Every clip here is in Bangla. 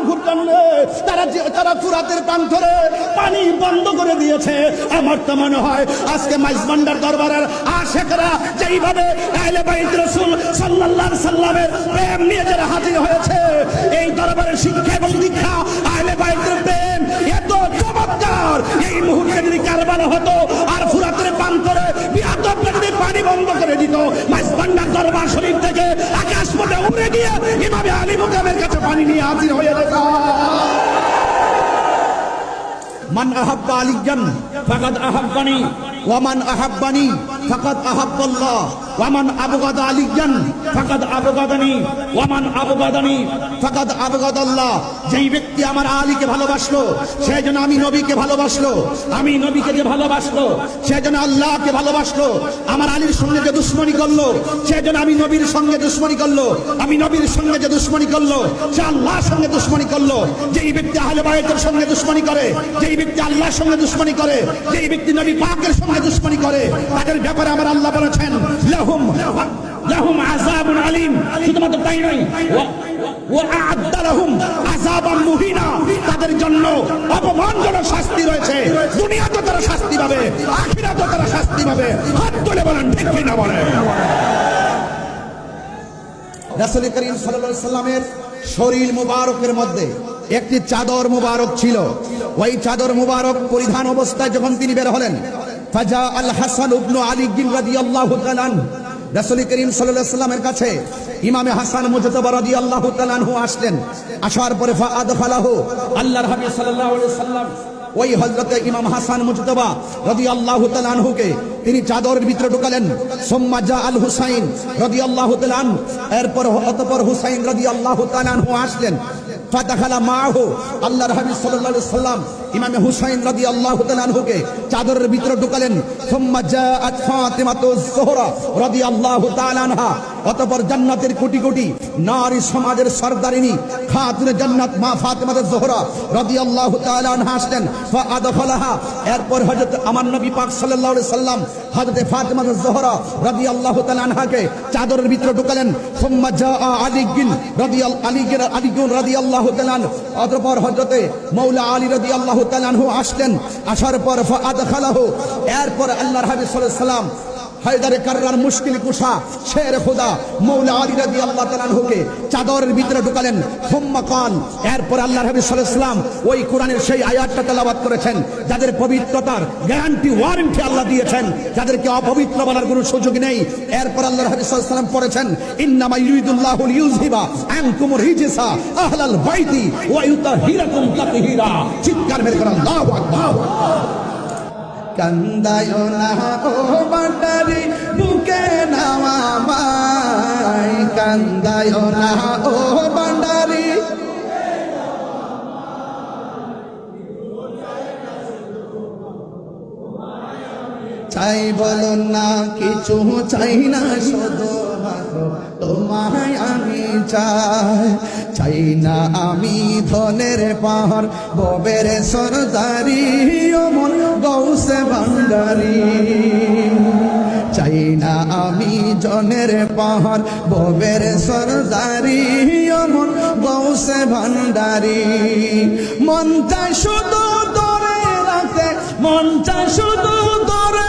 তালানহুর জন্য তারা তারা ফুরাতের প্রান্তরে পানি বন্ধ করে দিয়েছে। আমার তো মনে হয় আজকে মাইজবান্ডার দরবারের আশেকরা যেইভাবে আহলে বাইত রাসূল সাল্লাল্লাহু সাল্লামের প্রেম নিয়ে যারা হাজির হয়েছে, এই দরবারের শিক্ষা এবং দীক্ষা আহলে বাইতের প্রেম এত চমৎকার। এই মুহূর্তে যদি কারবালা হতো আর ফুরাতের প্রান্তরে বিয়াদবরা যদি পানি বন্ধ করে দিত, মাইজবান্ডার দরবার শরীফ থেকে আকাশ পথে উড়ে গিয়ে ইমামে আলী মুকামের পানি নিয়ে হাজির হয়ে দেখা মান আহাব্বা আলিজান ফাকাদ আহাব্বানি ওয়ামান আহাব্বানি ফাকাদ আহাব্বাল্লাহ। ওয়ামান আবগাদা আলিয়ান, ফাকাদ আবগাদানি। ওয়ামান আবগাদানি, ফাকাদ আবগাদাল্লাহ। যেই ব্যক্তি আমার আলীকে ভালোবাসলো, সে যেন আমি নবীকে ভালোবাসলো, আমি নবীকে যে ভালোবাসলো, সে যেন আল্লাহকে ভালোবাসলো, আমার আলীর সঙ্গে যে দুশ্মনী করল, সে যেন আমি নবীর সঙ্গে দুশ্মনী করল, আমি নবীর সঙ্গে যে দুশ্মনী করল, সে আল্লাহর সঙ্গে দুশ্মনী করল, যেই ব্যক্তি আহলে বায়তের সঙ্গে দুশ্মনী করে, যেই ব্যক্তি আল্লাহর সঙ্গে দুশ্মনী করে, যেই ব্যক্তি নবী পাকের সঙ্গে দুশ্মনী করে, তাদের ব্যাপারে আমার আল্লাহ বলেছেন, লাহুম লাহুম আযাবুন আলিম। শুধুমাত্র তাই নয় তাদের জন্য অপমানজনক শাস্তি রয়েছে। দুনিয়াতে তারা শাস্তি পাবে, আখিরাতে তারা শাস্তি পাবে। হাত তুলে বলেন, ঠিক কি না বলেন? রাসূল করিম সাল্লাল্লাহু সাল্লামের শরীর মুবারকের মধ্যে একটি চাদর মুবারক ছিল। ওই চাদর মুবারক পরিধান অবস্থায় যখন তিনি বের হলেন ফাজা আল হাসান ইবনু আলী গিল রাদিয়াল্লাহু তাআলা আনহু। রাসূল করিম সাল্লামের কাছে ইমামে হাসান মুজতবা রাদিয়াল্লাহু তাআলা আনহু আসলেন। আসার পরে ফা আদখালাহু আল্লাহর হাবিব সাল্লাল্লাহু আলাইহি সাল্লাম ওই হজরতে ইমাম হাসান মুজতবা রদি আল্লাহ তালানহুকে তিনি চাদরের ভিতরে ঢুকালেন। সোম্মা জা আল হুসাইন রদি আল্লাহ তালান এরপর অতপর হুসাইন রদি আল্লাহ তালানহু আসলেন। ফাতাখালা মাহ, আল্লাহর হাবিব সাল্লাল্লাহু সাল্লাম ইমামে হুসাইন রাদিয়াল্লাহু তাআলা আনহুকে চাদরের ভিতরে ঢুকালেন। সুম্মা জাআত ফাতিমাতু যোহরা রাদিয়াল্লাহু তাআলা আনহা। অতঃপর জান্নাতের কোটি কোটি নারী সমাজের সরদারিনী খাতুনে জান্নাত মা ফাতিমাতু যোহরা রাদিয়াল্লাহু তাআলা আনহা আসলেন। ফাআদখালাহা এরপর হযরত আমার নবী পাক আলাইহি সাল্লাম হযরত ফাতিমাতু জোহরা রাদিয়াল্লাহু আল্লাহ আনহাকে চাদরের ভিতরে ঢুকালেন। সুম্মা জাআ আলী গিন রাদিয়াল আলী গিন আলী গিন রাদিয়াল্লাহু তাআলা অতঃপর হযরতে মাওলা আলী রাদিয়াল্লাহু তাআলা আনহু আসলেন। আসার পর ফাআদখালাহু এরপর আল্লাহর হাবিব সাল্লাম হায়দারে কার্রার মুশকিল কুশা, শের খোদা, মৌলা আলী রাদি আল্লাহ তালানহুকে চাদরের ভিতরে ঢুকালেন। হুম্মা কান, এরপর আল্লাহ হাবিব সাল্লাম ওই কোরআনের সেই আয়াতটা তেলাবাদ করেছেন, যাদের পবিত্রতার গ্যারান্টি ওয়ারেন্টি আল্লাহ দিয়েছেন, যাদেরকে অপবিত্র বলার কোনো সুযোগ নেই। এরপর আল্লাহ হাবিব সাল্লাম পড়েছেন, ইন্নামা ইউরিদুল্লাহু লিউযহিবা আনকুম রিজসা আহলাল বাইতি ওয়া ইউতাহিরাকুম তাতহীরা। চিৎকার মেরে করে আল্লাহু আকবার! কান্দায় না ও বাটারি বুকে নামা মাই কান্দায় না ও বাটারি চাই বলো না, কিছু চাই না মাত্র তোমায় আমি চাই চাই না আমি ধনের পাহাড়, ববের সরদারি অমন গৌসে ভান্ডারি। চাই না আমি জনের পাহাড়, ববের সরদারি অমন গৌসে ভান্ডারি। মনটা শুধু ধরে রাখতে মনটা শুধু ধরে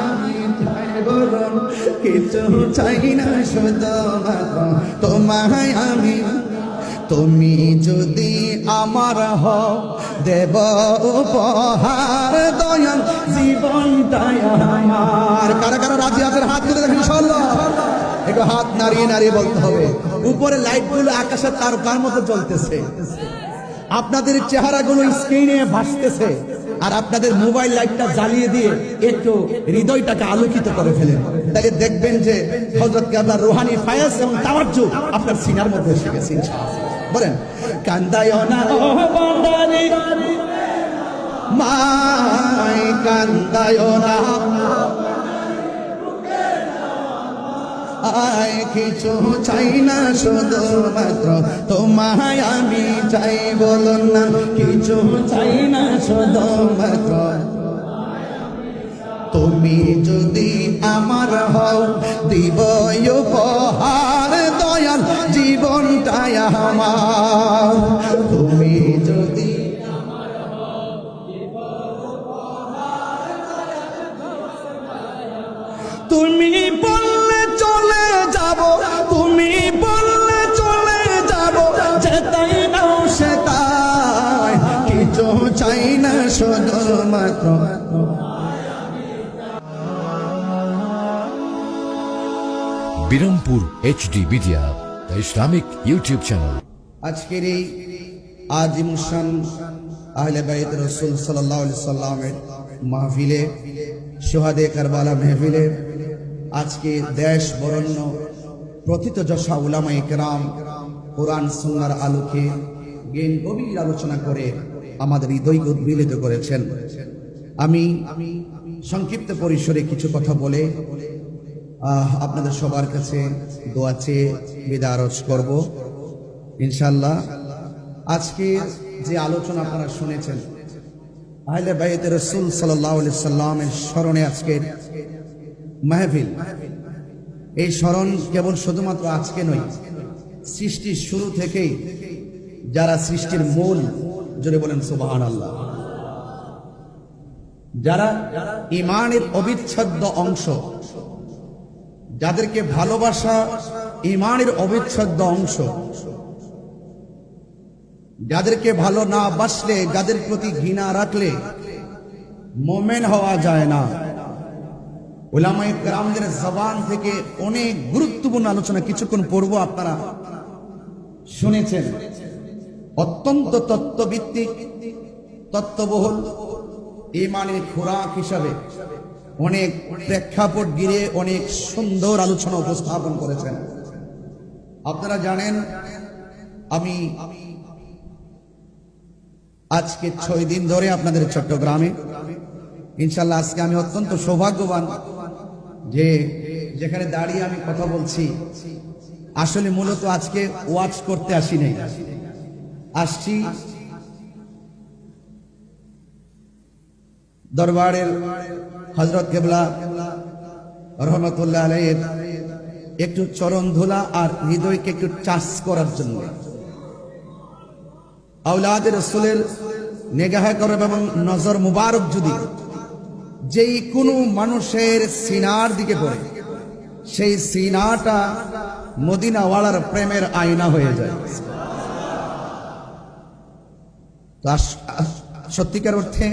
আমি কিছু চাই না শুধু তোমায় আমি, তুমি যদি আমার হও, দেব উপহার দয়াল, জীবনটাই আমার। কারা কারা রাজি আছেন? হাত তুলে দেখেন, ইনশাআল্লাহ। একটু হাত নাড়িয়ে নাড়িয়ে বলতে হবে। উপরে লাইটগুলো আকাশের তারকার মতো জ্বলতেছে। আপনাদের চেহারাগুলো স্ক্রিনে ভাসতেছে। আর আপনাদের মোবাইল লাইটটা জ্বালিয়ে দিয়ে একটু হৃদয়টাকে আলোকিত করে ফেলেন। তাহলে দেখবেন যে হজরতকে আপনার রোহানি ফায়াস এবং তাওয়াজ্জু আপনার সিনার মধ্যে এসে গেছে বলেন কান্দায় না মাই কান্দায় না। আয়, কিছু চাই না শুধু তোমায় আমি চাই, বলুন না, কিছু চাই না তুমি যদি আমার হও দিব Birampur HD media the Islamic YouTube channel আজকের এই আজিমুসান আহলে বাইত রসুল সাল্লাহ সাল্লামের মাহফিলে, সোহাদে কারবালা মেহফিলে, আজকে দেশ বরণ্য প্রথিত যশা উলামা ইকরাম কোরআন সুন্নার আলোকে জ্ঞান গভীর আলোচনা করে আমাদের হৃদয়কে উদ্মিলিত করেছেন। আমি সংক্ষিপ্ত পরিসরে কিছু কথা বলে আপনাদের সবার কাছে দোয়া চেয়ে বিদায় আরজ করব। ইনশাল্লাহ আজকে যে আলোচনা আপনারা শুনেছেন, আহলে বাইতে রসুল সাল্লাহ সাল্লামের স্মরণে আজকের মাহফিল। এই স্মরণ কেবল শুধুমাত্র আজকে নয়, সৃষ্টির শুরু থেকেই যারা সৃষ্টির মূল, জোরে বলেন সুবাহান আল্লাহ যারা ইমানের অবিচ্ছেদ্য অংশ, যাদেরকে ভালোবাসা ইমানের অবিচ্ছেদ্য অংশ, যাদেরকে ভালো না বাসলে, যাদের প্রতি ঘৃণা রাখলে মোমেন হওয়া যায় না। ওলামাই গ্রামদের জবান থেকে অনেক গুরুত্বপূর্ণ আলোচনা কিছুক্ষণ পড়ব আপনারা শুনেছেন। অত্যন্ত তত্ত্বভিত্তিক, তত্ত্ববহুল ইমানের খোরাক হিসাবে অনেক প্রেক্ষাপট গিরে অনেক সুন্দর আলোচনা উপস্থাপন করেছেন। আপনারা জানেন, আমি আজকে ছয় দিন ধরে আপনাদের চট্টগ্রামে। ইনশাল্লাহ আজকে আমি অত্যন্ত সৌভাগ্যবান যে যেখানে দাঁড়িয়ে আমি কথা বলছি, আসলে মূলত আজকে ওয়াচ করতে আসি নাই। আসছি দরবারের হজরত কেবলা রহমতুল্লাহ আলাইয়ের একটু চরণ ধুলা আর হৃদয়কে একটু চাষ করার জন্য। আউলাদের রসুলের নেগাহ করব এবং নজর মুবারক যদি যেই কোনো মানুষের সিনার দিকে পড়ে, সেই সিনাটা মদিনাওয়ালার প্রেমের আয়না হয়ে যায়। সত্যিকার অর্থে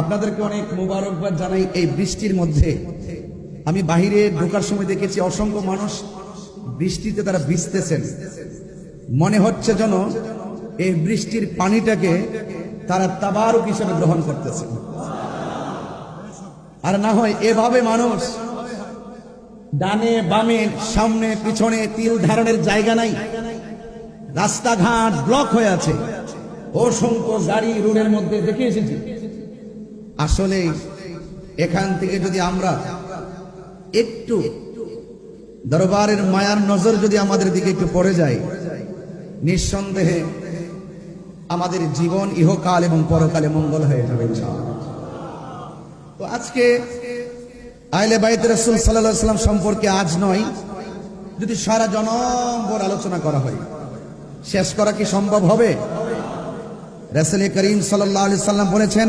আপনাদেরকে অনেক মুবারকবাদ জানাই এই বৃষ্টির মধ্যে। আমি বাহিরে ঢোকার সময় দেখেছি অসংখ্য মানুষ বৃষ্টিতে তারা ভিজতেছেন। মনে হচ্ছে যেন এই বৃষ্টির পানিটাকে তারা তাবারক হিসেবে গ্রহণ করতেছে আর না হয় এভাবে মানুষ ডানে, বামে, সামনে, পিছনে তিল ধারণের জায়গা নাই। রাস্তাঘাট ব্লক হয়ে আছে। অসংখ্য গাড়ি রোডের মধ্যে, দেখে এসেছি। আসলে এখান থেকে যদি আমরা একটু দরবারের মায়ার নজর যদি আমাদের দিকে একটু পড়ে যায় নিঃসন্দেহে আমাদের জীবন ইহকাল এবং পরকালে মঙ্গল হয়ে যাবে তো আজকে আইলে বাইত রসুল সাল্লাহ সাল্লাম সম্পর্কে আজ নয়, যদি সারা জনম্বর আলোচনা করা হয়, শেষ করা কি সম্ভব হবে? রাসূল করিম সাল্লাল্লাহু আলাইহি সাল্লাম বলেছেন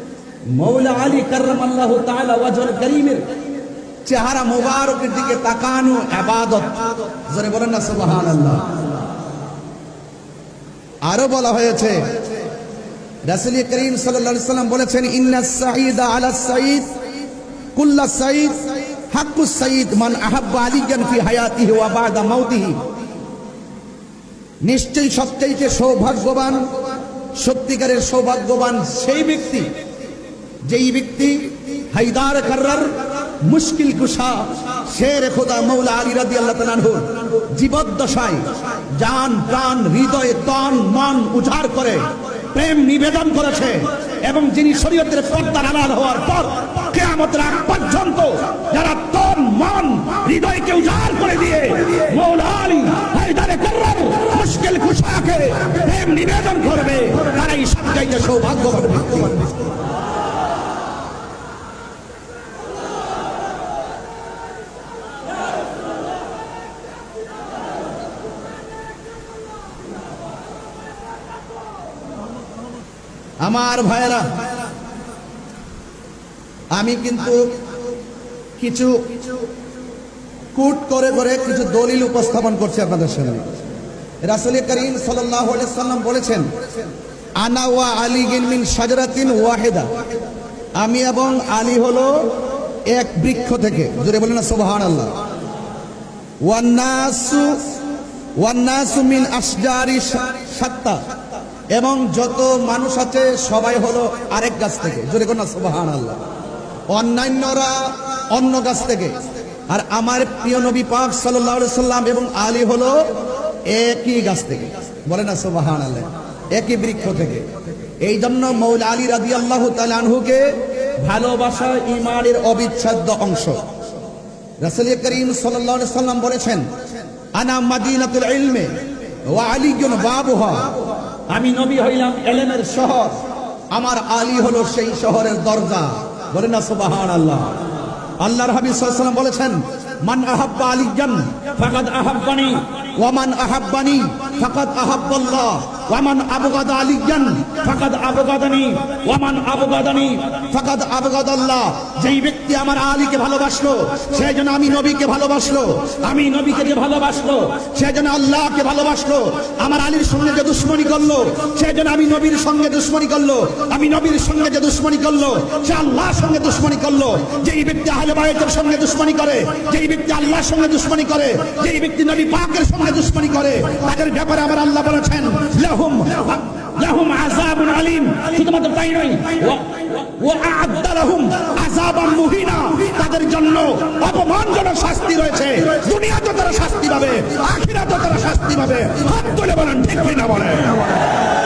মৌলা আলী তাআলা ওয়াজহুল করিমের চেহারা মোবারকের দিকে তাকানো ইবাদত। জোরে বলেন না, সুবহানাল্লাহ। আরও বলা হয়েছে, রাসূল করিম বলেছেন, ইন্না আলা সাঈদ, কুল্লা সাঈদ, হাক্কু সাঈদ মান আহাব্বা ফি হায়াতিহি ওয়া বাদা মাউতিহি। নিশ্চয়ই সবচাইতে সৌভাগ্যবান, সত্যিকারের সৌভাগ্যবান সেই ব্যক্তি যেই ব্যক্তি হায়দার কার্রার মুশকিল কুশা শের খোদা মৌলা আলী রাদি আল্লাহ জীবদ্দশায় জান, প্রাণ, হৃদয় তন, মন উজাড় করে, প্রেম নিবেদন করেছে এবং যিনি শরীয়তের পর্দার আড়াল হওয়ার পর কেয়ামতের আগ পর্যন্ত যারা তন, মন, হৃদয়কে উজাড় করে দিয়ে মৌলা আলী হায়দারে কার্রার মুশকিল কুশাকে প্রেম নিবেদন করবে, তারাই সবচাইতে সৌভাগ্যবান আমার ভাইয়েরা, আমি কিন্তু কিছু কুট করে করে কিছু দলিল উপস্থাপন করছি আপনাদের সামনে। রাসূল করিম সাল্লাম বলেছেন, আনা ওয়া আলী মিন শাজারাতিন ওয়াহেদা। আমি এবং আলী হলো এক বৃক্ষ থেকে। জোরে বলেন না, সুবহানাল্লাহ। ওয়ান্নাসু ওয়ান্নাসু মিন আশজারি সাত্তা এবং যত মানুষ আছে, সবাই হলো আরেক গাছ থেকে। জোরে কোন আল্লাহ অন্যান্যরা অন্য গাছ থেকে। আর আমার প্রিয় নবী পাক আলাইহি সাল্লাম এবং আলী হলো একই গাছ থেকে। বলে না সুবাহান আল্লাহ একই বৃক্ষ থেকে। এই জন্য মৌল আলী রাদিয়াল্লাহু তাআলা আনহুকে ভালোবাসা ইমানের অবিচ্ছেদ্য অংশ। রাসূল করিম সাল্লাম বলেছেন, আনা মাদিনাতুল ইলমে ওয়া আলীয়ুন বাবুহা। আমি নবী হইলাম এলেমের শহর। আমার আলী হলো সেই শহরের দরজা। বলে না সুবহানাল্লাহ। আল্লাহর হাবিব সাল্লাল্লাহু বলেছেন মান আহাব্বা আলিজান ফাকাদ আহাব্বানি। ওয়া মান আহাব্বানি ফাকাদ আহাব্বাল্লাহ। ওয়া মান আবগাদা ফাকাদ আবগাদানি। ওয়া মান আবগাদানি, ফাকাদ আবগাদাল্লাহ। যেই ব্যক্তি আমার আলীকে ভালোবাসলো, সে যেন আমি নবীকে ভালোবাসলো, আমি নবীকে যে ভালোবাসলো, সে যেন আল্লাহকে ভালোবাসলো, আমার আলীর সঙ্গে যে দুশ্মনী করল, সে যেন আমি নবীর সঙ্গে দুশ্মনী করল, আমি নবীর সঙ্গে যে দুশ্মনী করল, সে আল্লাহর সঙ্গে দুশ্মনী করল, যেই ব্যক্তি আহলে বায়তের সঙ্গে দুশ্মনী করে, যেই ব্যক্তি আল্লাহর সঙ্গে দুশ্মনী করে, যেই ব্যক্তি নবী পাকের সঙ্গে দুশ্মনী করে, তাদের ব্যাপারে আমার আল্লাহ বলেছেন লাহুম লাহুম আযাবুন আলীম শুধুমাত্র তাই নয় ওয়া- আ'আদ্দা লাহুম আযাবান মুহিনা। তাদের জন্য অপমানজনক শাস্তি রয়েছে। দুনিয়াতে তারা শাস্তি পাবে, আখিরাতে তারা শাস্তি পাবে। হাত তুলে বলেন, ঠিক কিনা বলেন?